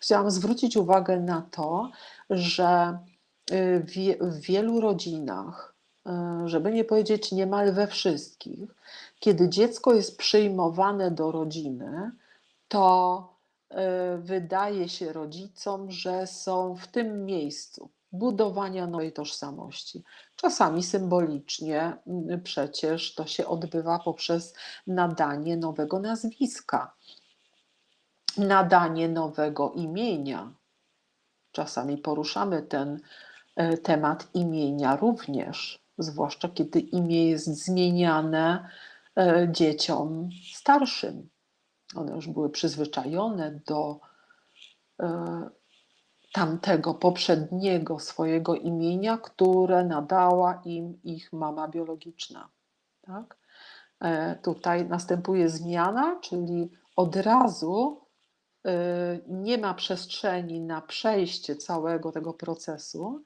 chciałam zwrócić uwagę na to, że y, w wielu rodzinach, y, żeby nie powiedzieć niemal we wszystkich, kiedy dziecko jest przyjmowane do rodziny, to y, wydaje się rodzicom, że są w tym miejscu budowania nowej tożsamości. Czasami symbolicznie mm, przecież to się odbywa poprzez nadanie nowego nazwiska, nadanie nowego imienia. Czasami poruszamy ten e, temat imienia również, zwłaszcza kiedy imię jest zmieniane e, dzieciom starszym. One już były przyzwyczajone do e, tamtego poprzedniego swojego imienia, które nadała im ich mama biologiczna. Tak? Tutaj następuje zmiana, czyli od razu nie ma przestrzeni na przejście całego tego procesu.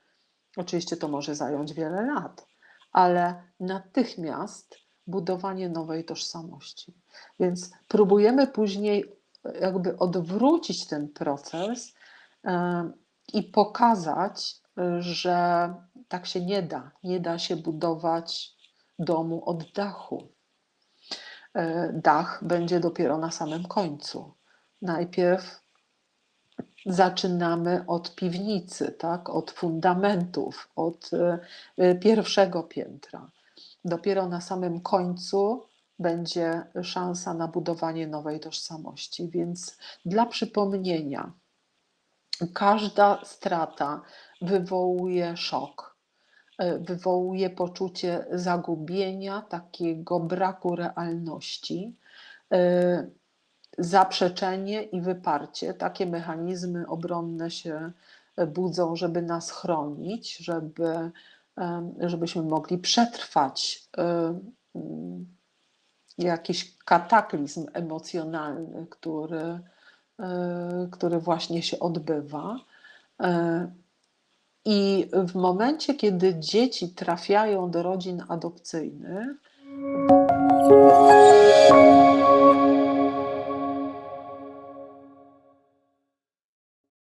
Oczywiście to może zająć wiele lat, ale natychmiast budowanie nowej tożsamości. Więc próbujemy później e, jakby odwrócić ten proces e, i pokazać, że tak się nie da. Nie da się budować domu od dachu. Dach będzie dopiero na samym końcu. Najpierw zaczynamy od piwnicy, tak? od fundamentów, od e, pierwszego piętra. Dopiero na samym końcu będzie szansa na budowanie nowej tożsamości. Więc dla przypomnienia, każda strata wywołuje szok, e, wywołuje poczucie zagubienia, takiego braku realności, e, zaprzeczenie i wyparcie. Takie mechanizmy obronne się budzą, żeby nas chronić, żeby, żebyśmy mogli przetrwać em, jakiś kataklizm emocjonalny, który, e, który właśnie się odbywa. E, I w momencie, kiedy dzieci trafiają do rodzin adopcyjnych,